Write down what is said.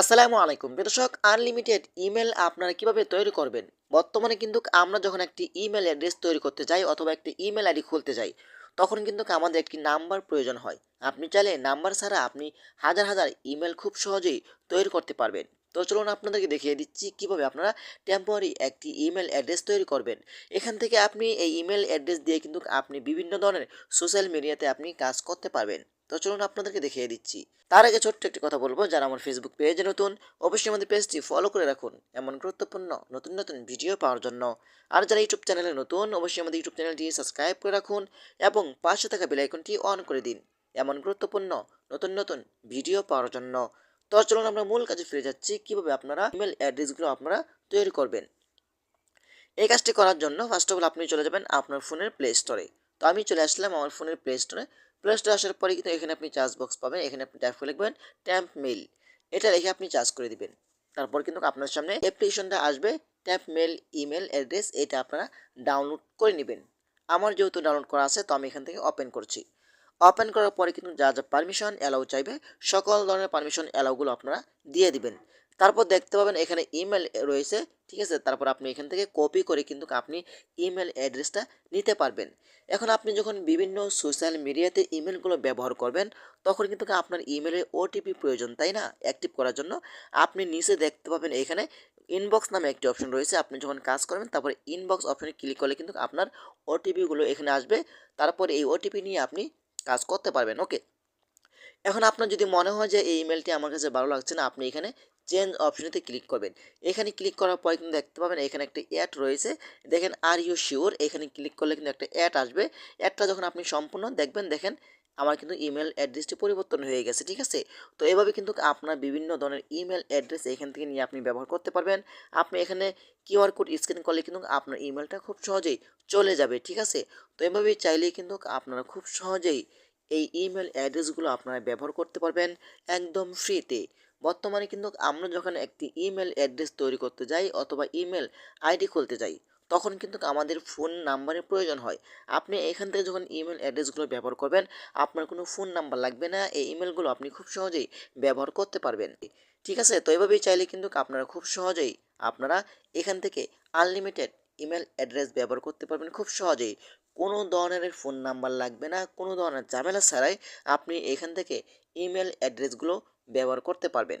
আসসালামু আলাইকুম। দর্শক আনলিমিটেড ইমেল আপনারা কীভাবে তৈরি করবেন? বর্তমানে কিন্তু আমরা যখন একটি ইমেল অ্যাড্রেস তৈরি করতে যাই অথবা একটি ইমেল আইডি খুলতে যাই, তখন কিন্তু আমাদের একটি নাম্বার প্রয়োজন হয়। আপনি চাইলে নাম্বার ছাড়া আপনি হাজার হাজার ইমেল খুব সহজেই তৈরি করতে পারবেন। তো চলুন আপনাদেরকে দেখিয়ে দিচ্ছি কীভাবে আপনারা টেম্পোরারি একটি ইমেল অ্যাড্রেস তৈরি করবেন। এখান থেকে আপনি এই ইমেল অ্যাড্রেস দিয়ে কিন্তু আপনি বিভিন্ন ধরনের সোশ্যাল মিডিয়াতে আপনি কাজ করতে পারবেন। তো চলুন আপনাদেরকে দেখিয়ে দিচ্ছি। তার আগে ছোট্ট একটি কথা বলব, যারা আমার ফেসবুক পেজে নতুন, অবশ্যই আমাদের পেজটি ফলো করে রাখুন। এমন গুরুত্বপূর্ণ, নতুন নতুন ভিডিও পাওয়ার জন্য। আর যারা ইউটিউব চ্যানেলে নতুন, অবশ্যই আমাদের ইউটিউব চ্যানেলটি সাবস্ক্রাইব করে রাখুন এবং পাশে থাকা বেল আইকনটি অন করে দিন। এমন গুরুত্বপূর্ণ, নতুন নতুন ভিডিও পাওয়ার জন্য। তো চলুন আমরা মূল কাজে ফিরে যাচ্ছি। কীভাবে আপনারা ইমেল অ্যাড্রেসগুলো আপনারা তৈরি করবেন? এই কাজটি করার জন্য ফার্স্ট অফ অল আপনি চলে যাবেন আপনার ফোনের প্লে স্টোরে তো আমি চলে আসলাম আমার ফোনের প্লে স্টোরে প্লে স্টোরে আসার পরে কিন্তু এখানে আপনি চার্জ বক্স পাবেন। এখানে আপনি ট্যাপ করে লিখবেন ট্যাম্প মেল এটা রেখে আপনি চার্জ করে দিবেন। তারপর কিন্তু আপনার সামনে অ্যাপ্লিকেশনটা আসবে ট্যাপ মেল ইমেল অ্যাড্রেস এটা আপনারা ডাউনলোড করে নেবেন। আমার যেহেতু ডাউনলোড করা আছে, তো আমি এখান থেকে ওপেন করছি। ওপেন করার পরে কিন্তু যা যা পারমিশন অ্যালাউ চাইবে, সকল ধরনের পারমিশন অ্যালাউগুলো আপনারা দিয়ে দিবেন। তারপর দেখতে পাবেন এখানে ইমেল রয়েছে, ঠিক আছে? তারপর আপনি এখান থেকে কপি করে কিন্তু আপনি ইমেল অ্যাড্রেসটা নিতে পারবেন। এখন আপনি যখন বিভিন্ন সোশ্যাল মিডিয়াতে ইমেলগুলো ব্যবহার করবেন, তখন কিন্তু আপনার ইমেলে ওটিপি প্রয়োজন, তাই না? অ্যাক্টিভ করার জন্য। আপনি নিচে দেখতে পাবেন এখানে ইনবক্স নামে একটি অপশন রয়েছে, আপনি যখন কাজ করবেন, তারপরে ইনবক্স অপশনে ক্লিক করলে কিন্তু আপনার ওটিপিগুলো এখানে আসবে। তারপর এই ওটিপি নিয়ে আপনি কাজ করতে পারবেন ওকে এখন আপনার যদি মনে হয় যে এই ইমেলটি আমার কাছে ভালো লাগছে না, আপনি এখানে চেঞ্জ অপশনেতে ক্লিক করবেন। এখানে ক্লিক করার পরে কিন্তু দেখতে পাবেন এখানে একটা অ্যাড রয়েছে। দেখেন আর ইউ শিওর এখানে ক্লিক করলে কিন্তু একটা অ্যাড আসবে। অ্যাডটা যখন আপনি সম্পূর্ণ দেখবেন, দেখেন আমার কিন্তু ইমেল অ্যাড্রেসটি পরিবর্তন হয়ে গেছে, ঠিক আছে? তো এভাবে কিন্তু আপনার বিভিন্ন ধরনের ইমেল অ্যাড্রেস এখান থেকে নিয়ে আপনি ব্যবহার করতে পারবেন। আপনি এখানে কিউআর কোড স্ক্যান করলে কিন্তু আপনার ইমেলটা খুব সহজেই চলে যাবে, ঠিক আছে? তো এভাবেই চাইলেই কিন্তু আপনারা খুব সহজেই এই ইমেল অ্যাড্রেসগুলো আপনারা ব্যবহার করতে পারবেন একদম ফ্রিতে বর্তমানে কিন্তু আমরা যখন একটি ইমেল অ্যাড্রেস তৈরি করতে যাই অথবা ইমেল আইডি খুলতে যাই তখন কিন্তু আমাদের ফোন নাম্বারের প্রয়োজন হয়। আপনি এখান থেকে যখন ইমেল অ্যাড্রেসগুলো ব্যবহার করবেন, আপনার কোনো ফোন নাম্বার লাগবে না, এই ইমেলগুলো আপনি খুব সহজেই ব্যবহার করতে পারবেন। ঠিক আছে? তো এভাবেই চাইলে কিন্তু আপনারা খুব সহজেই আপনারা এখান থেকে আনলিমিটেড ইমেল অ্যাড্রেস ব্যবহার করতে পারবেন খুব সহজেই। কোনো ধরনের ফোন নাম্বার লাগবে না, কোনো ধরনের ঝামেলা ছাড়াই আপনি এখান থেকে ইমেল অ্যাড্রেসগুলো ব্যবহার করতে পারবেন।